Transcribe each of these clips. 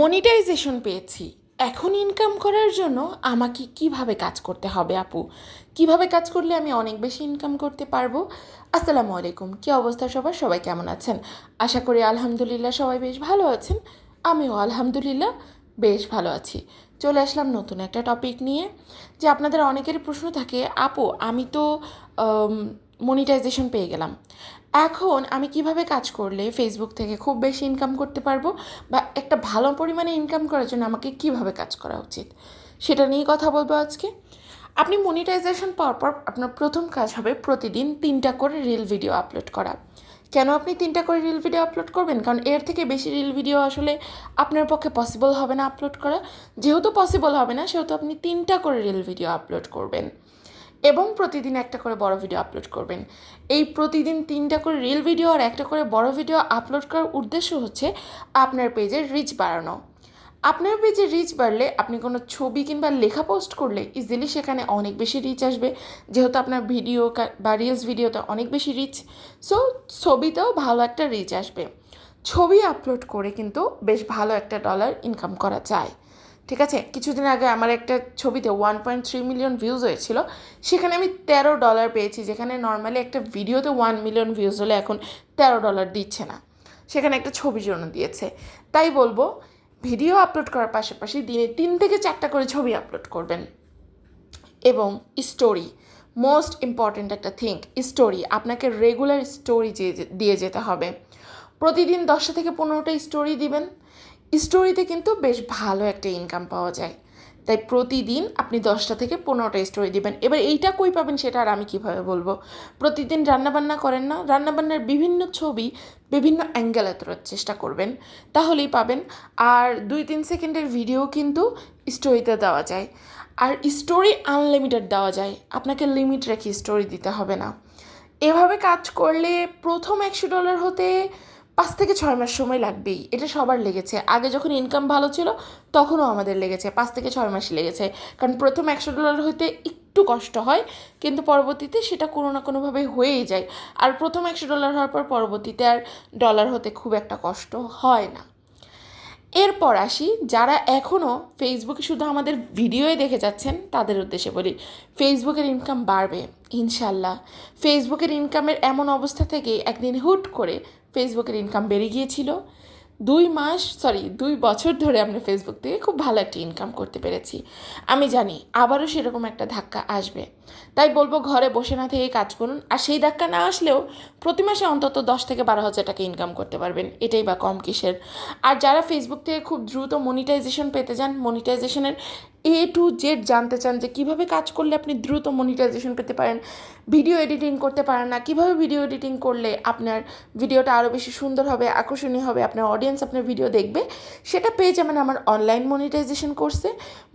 Monetization পেয়েছি। এখন income করার জন্য আমাকে কীভাবে কাজ করতে হবে আপু? কীভাবে কাজ করলে আমি অনেক বেশি ইনকাম করতে পারব? আসসালামু আলাইকুম, কী অবস্থা সবার? সবাই কেমন আছেন? আশা করি আলহামদুলিল্লাহ সবাই বেশ ভালো আছেন। আমিও আলহামদুলিল্লাহ বেশ ভালো আছি। চলে আসলাম নতুন একটা টপিক নিয়ে, যে আপনাদের অনেকেরই প্রশ্ন থাকে, আপু, আমি তো মনিটাইজেশন পেয়ে গেলাম। এখন আমি কীভাবে কাজ করলে ফেসবুক থেকে খুব বেশি ইনকাম করতে পারব বা একটা ভালো পরিমাণে ইনকাম করার জন্য আমাকে কীভাবে কাজ করা উচিত, সেটা নিয়ে কথা বলব আজকে। আপনি মনিটাইজেশন পাওয়ার পর আপনার প্রথম কাজ হবে প্রতিদিন তিনটা করে রিল ভিডিও আপলোড করা। কেন আপনি তিনটা করে রিল ভিডিও আপলোড করবেন? কারণ এর থেকে বেশি রিল ভিডিও আসলে আপনার পক্ষে পসিবল হবে না আপলোড করা। যেহেতু পসিবল হবে না, সেহেতু আপনি তিনটা করে রিল ভিডিও আপলোড করবেন। এবং প্রতিদিন একটা করে বড় ভিডিও আপলোড করবেন। এই প্রতিদিন তিনটা করে রিল ভিডিও আর একটা করে বড় ভিডিও আপলোড করার উদ্দেশ্য হচ্ছে আপনার পেজের রিচ বাড়ানো। আপনার পেজে রিচ বাড়লে আপনি কোনো ছবি কিংবা লেখা পোস্ট করলে ইজিলি সেখানে অনেক বেশি রিচ আসবে। যেহেতু আপনার ভিডিও বা রিলস ভিডিওতে অনেক বেশি রিচ সো ছবিতেও ভালো একটা রিচ আসবে। ছবি আপলোড করে কিন্তু বেশ ভালো একটা ডলার ইনকাম করা যায়। ঠিক আছে? কিছুদিন আগে আমার একটা ছবিতে one point three million views হয়েছিল। সেখানে আমি তেরো ডলার পেয়েছি, যেখানে নর্মালি একটা ভিডিওতে ওয়ান মিলিয়ন ভিউজ হলে এখন তেরো ডলার দিচ্ছে না। সেখানে একটা ছবির জন্য দিয়েছে। তাই বলব ভিডিও আপলোড করার পাশাপাশি দিনে তিন থেকে চারটা করে ছবি আপলোড করবেন। এবং স্টোরি মোস্ট ইম্পর্ট্যান্ট একটা থিঙ্ক স্টোরি আপনাকে রেগুলার স্টোরি দিয়ে যেতে হবে। প্রতিদিন দশটা থেকে পনেরোটা স্টোরি দিবেন। স্টোরিতে কিন্তু বেশ ভালো একটা ইনকাম পাওয়া যায়। তাই প্রতিদিন আপনি দশটা থেকে পনেরোটা স্টোরি দিবেন। এবার এইটা কই পাবেন সেটা আর আমি কীভাবে বলব? প্রতিদিন রান্নাবান্না করেন না, রান্নাবান্নার বিভিন্ন ছবি বিভিন্ন অ্যাঙ্গেলে তোলার চেষ্টা করবেন, তাহলেই পাবেন। আর দুই তিন সেকেন্ডের ভিডিও কিন্তু স্টোরিতে দেওয়া যায়। আর স্টোরি আনলিমিটেড দেওয়া যায়। আপনাকে লিমিট রেখে স্টোরি দিতে হবে না। এভাবে কাজ করলে প্রথম একশো ডলার হতে পাঁচ থেকে ছয় মাস সময় লাগবেই, এটা সবার লেগেছে। আগে যখন ইনকাম ভালো ছিল, তখনও আমাদের লেগেছে, পাঁচ থেকে ছয় মাস লেগেছে। কারণ প্রথম একশো ডলার হইতে একটু কষ্ট হয়, কিন্তু পরবর্তীতে সেটা কোনো না কোনোভাবে হয়েই যায়। আর প্রথম একশো ডলার হওয়ার পর পরবর্তীতে আর ডলার হতে খুব একটা কষ্ট হয় না। এরপর আসি, যারা এখনও ফেসবুকে শুধু আমাদের ভিডিওই দেখে যাচ্ছেন, তাদের উদ্দেশ্যে বলি ফেসবুকের ইনকাম বাড়বে, ইনশাল্লাহ। ফেসবুকের ইনকামের এমন অবস্থা থেকে একদিন হুট করে ফেসবুকের ইনকাম বেড়ে গিয়েছিল। দুই মাস সরি দুই বছর ধরে আমরা ফেসবুক থেকে খুব ভালো একটা ইনকাম করতে পেরেছি। আমি জানি আবারও সেরকম একটা ধাক্কা আসবে। তাই বলব ঘরে বসে না থেকে কাজ করুন। আর সেই ধাক্কা না আসলেও প্রতি মাসে অন্তত দশ থেকে বারো হাজার টাকা ইনকাম করতে পারবেন। এটাই বা কম কিসের। আর যারা ফেসবুক থেকে খুব দ্রুত মনিটাইজেশন পেতে যান মনিটাইজেশনের এ টু জেড জানতে চান যে কীভাবে কাজ করলে আপনি দ্রুত মনিটাইজেশন পেতে পারেন ভিডিও এডিটিং করতে পারেন না, কীভাবে ভিডিও এডিটিং করলে আপনার ভিডিওটা আরও বেশি সুন্দর হবে, আকর্ষণীয় হবে, আপনার অডিয়েন্স আপনার ভিডিও দেখবে, সেটা পেয়ে যাবেন আমার অনলাইন মনিটাইজেশন কোর্সে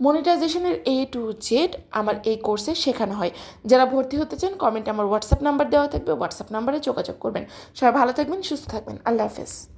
মনিটাইজেশনের এ টু জেড আমার এই কোর্সে শেখানো হয়। যারা ভর্তি হতে চান কমেন্টে আমার হোয়াটসঅ্যাপ নাম্বার দেওয়া থাকবে হোয়াটসঅ্যাপ নাম্বারে যোগাযোগ করবেন। সবাই ভালো থাকবেন, সুস্থ থাকবেন। আল্লাহ হাফেজ।